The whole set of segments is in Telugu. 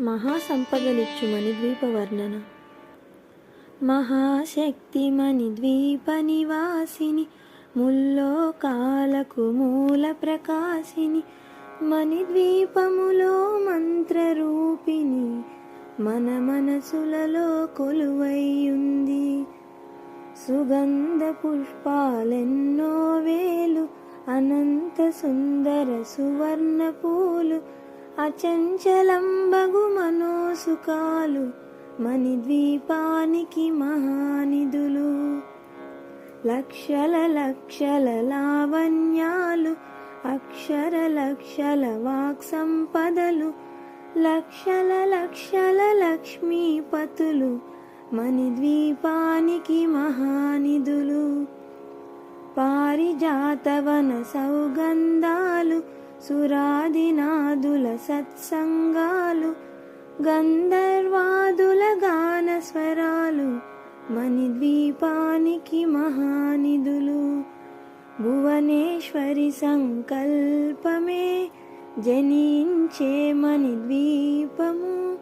మహాసంపదనిచ్చుమని ద్వీపవర్ణన. మహాశక్తిమని ద్వీప నివాసిని ముల్లోకాలకు మూల ప్రకాశిని మణి ద్వీపములో మంత్రరూపిణి మన మనసులలో కొలువైయుంది. సుగంధ పుష్పాలెన్నో వేలు అనంత సుందర సువర్ణ పూలు అచంచలంబగు మనోసుకాలు మని ద్వీపానికి మహానిధులు. లక్షల లక్షల లావణ్యాలు అక్షర లక్షల వాక్ సంపదలు లక్షల లక్షల లక్ష్మీపతులు మని ద్వీపానికి మహానిధులు. పారిజాతవన సౌగంధాలు సురాదినాదుల సత్సంగాలు గంధర్వాదుల గాన స్వరాలు మణిద్వీపానికి మహానిధులు. భువనేశ్వరి సంకల్పమే జనించే మణి ద్వీపము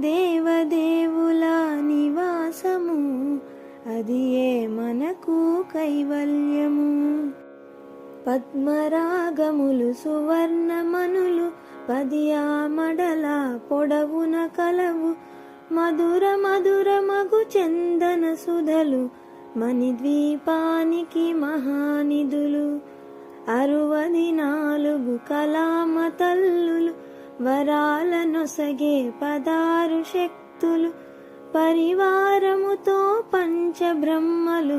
దేవదేవుల నివాసము అది ఏ మనకు కైవల్యము? పద్మరాగములు సువర్ణమనులు పదియామడల పొడవున కలవు మధుర మధుర మగు చందన సుధలు మణిద్వీపానికి మహానిధులు అరువది నాలుగు కలామ తల్లులు వరాల నొసగే పదారు శక్తులు పరివారముతో పంచబ్రహ్మలు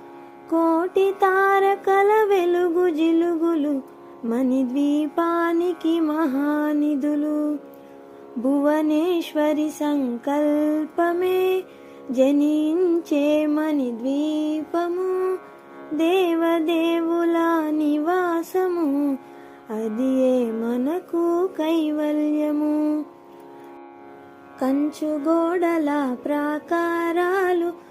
కోటి తారకల వెలుగు జిలుగులు మణిద్వీపానికి మహానిధులు. భువనేశ్వరి సంకల్పమే జనించే మణిద్వీపము దేవదేవుల నివాసము అది ఏ మనకు కైవల్యము? కంచుగోడల ప్రాకారాలు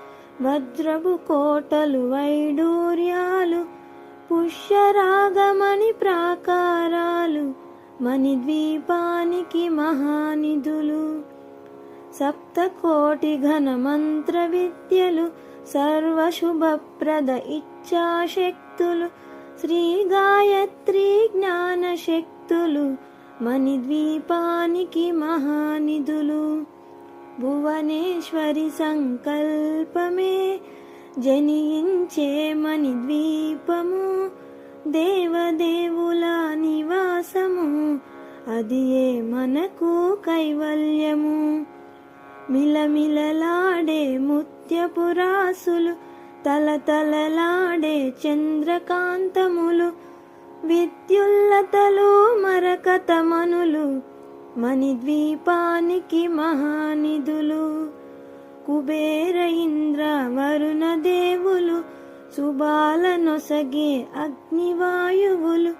వజ్రపు కోటలు వైడూర్యాలు పుష్యరాగమణి ప్రాకారాలు మణిద్వీపానికి మహానిధులు. సప్తకోటి ఘన మంత్ర విద్యలు సర్వశుభప్రద ఇచ్ఛాశక్తులు శ్రీ గాయత్రి జ్ఞాన శక్తులు మణిద్వీపానికి మహానిధులు. భువనేశ్వరి సంకల్పమే జనించే మణిద్వీపము దేవదేవుల నివాసము అది ఏ మనకు కైవల్యము? మిలమిలలాడే ముత్యపురాసులు తలతలలాడే చంద్రకాంతములు విద్యుల్లతలు మరకతమనులు మణిద్వీపానికి మహానిధులు కుబేర ఇంద్ర వరుణ దేవులు శుభాల నొసగే అగ్నివాయువులు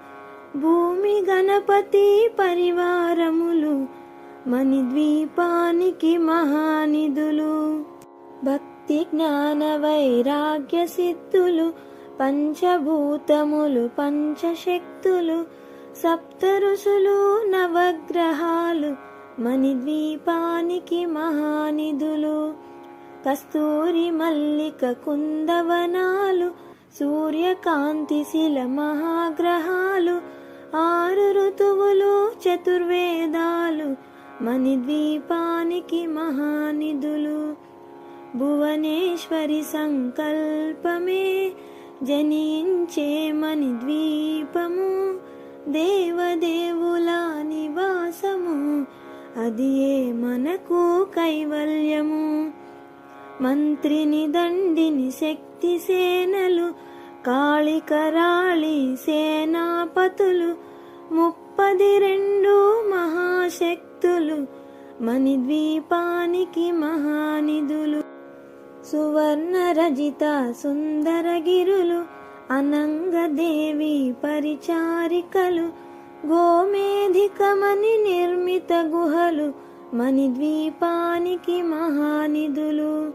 భూమి గణపతి పరివారములు మణిద్వీపానికి మహానిధులు. భక్తి జ్ఞాన వైరాగ్య సిద్ధులు పంచభూతములు పంచశక్తులు సప్త ఋషులు నవగ్రహ మణిద్వీపానికి మహానిధులు కస్తూరి మల్లిక కుందవనాలు సూర్యకాంతి శిల మహాగ్రహాలు ఆరు ఋతువులు చతుర్వేదాలు మణిద్వీపానికి మహానిధులు. భువనేశ్వరి సంకల్పమే జనించే మణిద్వీపము దేవదేవుల నివాసము అది ఏ మనకు కైవల్యము? మంత్రిని దండిని శక్తి సేనలు కాళికరాళి సేనాపతులు ముప్పది రెండు మహాశక్తులు మణిద్వీపానికి మహానిధులు సువర్ణ రజిత సుందరగిరులు అనంగదేవి పరిచారికలు గోమేధికమని నిర్మిత గుహలు మణిద్వీపానికి మహానిధులు.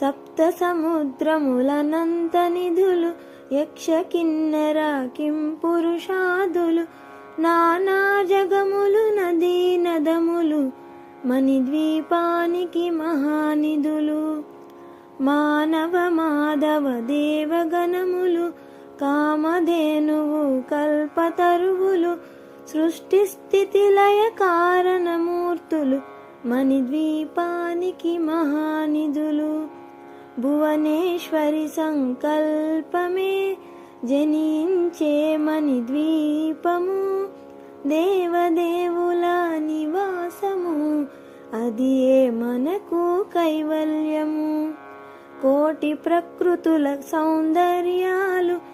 సప్త సముద్రములనంత నిధులు యక్ష కిన్నెర కిం పురుషాదులు. నానా జగములు నదీ నదములు మణిద్వీపానికి మహానిధులు. మానవ మాధవ దేవగణములు కామధేనువు కల్పతరువులు సృష్టి స్థితి లయ కారణమూర్తులు మణిద్వీపానికి మహానిధులు. భువనేశ్వరి సంకల్పమే జనించే మణిద్వీపము దేవదేవుల నివాసము అది ఏ మనకు కైవల్యము? కోటి ప్రకృతుల సౌందర్యాలు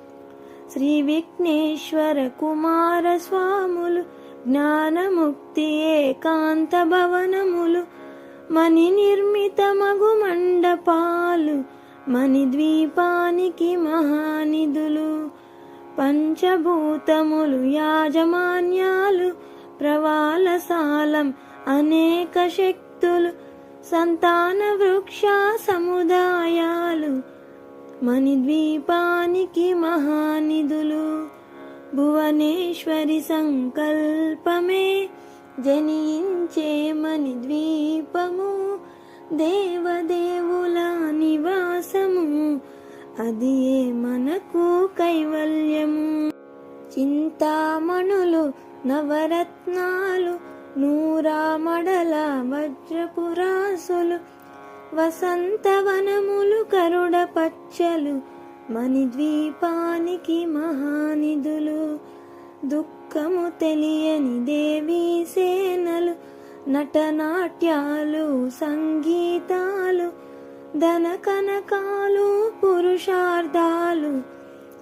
శ్రీ విఘ్నేశ్వర కుమార స్వాములు జ్ఞానముక్తి ఏకాంత భవనములు మణి నిర్మితమగు మండపాలు మణి ద్వీపానికి మహానిధులు పంచభూతములు యాజమాన్యాలు ప్రవాలసాలం అనేక శక్తులు సంతాన వృక్ష సముదాయాలు మణిద్వీపానికి మహానిధులు. భువనేశ్వరి సంకల్పమే జనించే మణిద్వీపము. దేవదేవుల నివాసము అది ఏ మనకు కైవల్యము. చింతామణులు నవరత్నాలు నూరామడల వజ్రపురాసులు వసంతవనములు కరుడ పచ్చలు మణిద్వీపానికి మహానిధులు. దుఃఖము తెలియని దేవీ సేనలు నటనాట్యాలు సంగీతాలు ధన కనకాలు పురుషార్థాలు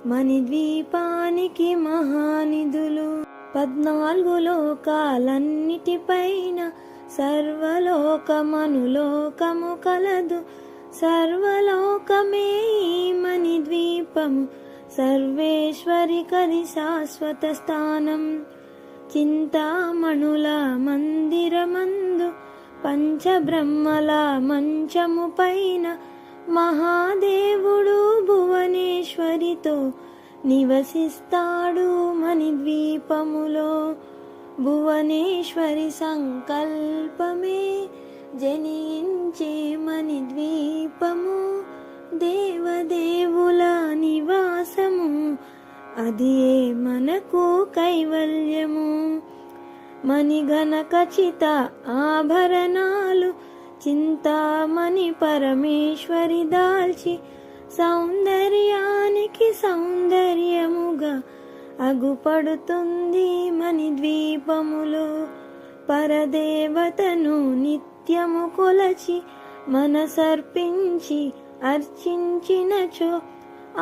మణిద్వీపానికి మహానిధులు. పద్నాలుగు లోకాలన్నిటిపైన సర్వలోకమనులోకము కలదు. సర్వలోకమే ఈ మణిద్వీపము సర్వేశ్వరి కలి శాశ్వత స్థానం. చింతామణుల మందిరమందు పంచబ్రహ్మల మంచము పైన మహాదేవుడు భువనేశ్వరితో నివసిస్తాడు మణిద్వీపములో భువనేశ్వరి సంకల్పమే జనించే మణిద్వీపము దేవదేవుల నివాసము అది ఏ మనకు కైవల్యము. మణిగణ ఖచ్చిత ఆభరణాలు చింతామణి పరమేశ్వరి దాల్చి సౌందర్యానికి సౌందర్యముగా అగుపడుతుంది మణిద్వీపములో. పరదేవతను నిత్యము కొలచి మనసర్పించి అర్చించినచో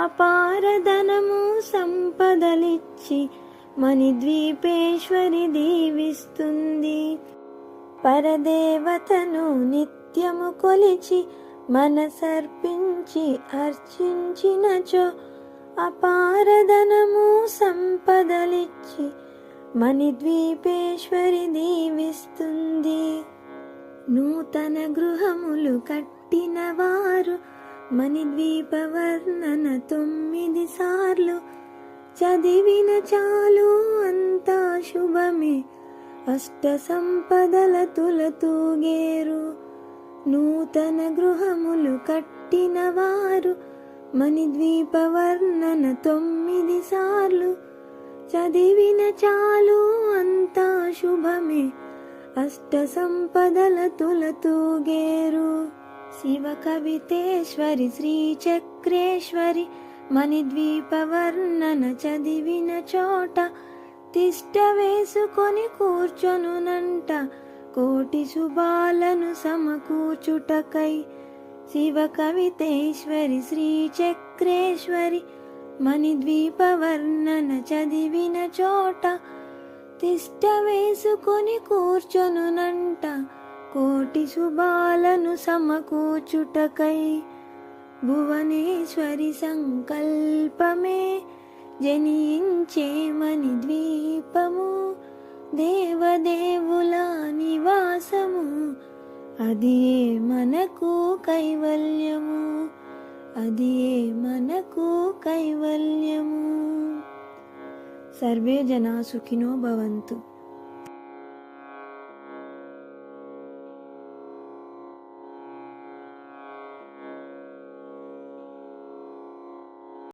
అపారధనము సంపదలిచ్చి మణిద్వీపేశ్వరి దీవిస్తుంది. పరదేవతను నిత్యము కొలిచి మనసర్పించి అర్చించినచో అపారధనము సంపదలిచ్చి మణిద్వీపేశ్వరి దీవిస్తుంది. నూతన గృహములు కట్టిన వారు మణిద్వీపవర్ణన తొమ్మిది సార్లు చదివిన చాలు అంతా శుభమే. అష్ట సంపదల తులతూగేరు నూతన గృహములు కట్టిన వారు మణిద్వీపవర్ణన తొమ్మిది సార్లు చదివిన చాలు అంతా శుభమే. అష్ట సంపదల తులతూగేరు శివ కవితేశ్వరి శ్రీ చక్రేశ్వరి మణిద్వీపవర్ణన చదివిన చోట తిష్ట వేసుకొని కూర్చొనునంట కోటి శుభాలను సమకూర్చుటకై శివ కవితేశ్వరి శ్రీ చక్రేశ్వరి మణిద్వీపవర్ణన చదివిన చోట తిష్ట వేసుకొని కూర్చొనునంట కోటి శుభాలను సమకూర్చుటకై భువనేశ్వరి సంకల్పమే జనించేమని ద్వీపము దేవదేవుల నివాసము. అది మనకు కైవల్యము. అది మనకు కైవల్యము. సర్వే జనా సుఖినో భవంతు.